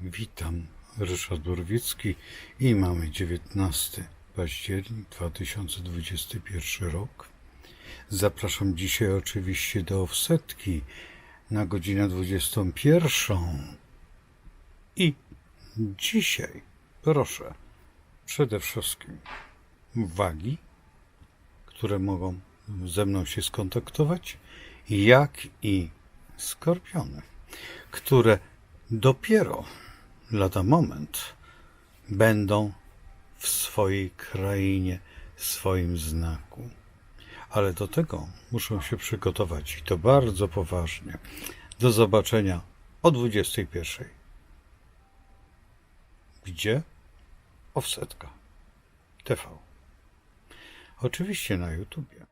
Witam, Ryszard Borwicki i mamy 19 październik 2021 rok. Zapraszam dzisiaj oczywiście do offsetki na godzinę 21. I dzisiaj proszę przede wszystkim wagi, które mogą ze mną się skontaktować, jak i skorpiony, które dopiero lada moment będą w swojej krainie, swoim znaku. Ale do tego muszą się przygotować i to bardzo poważnie. Do zobaczenia o 21. Gdzie? Offsetka. TV. Oczywiście na YouTubie.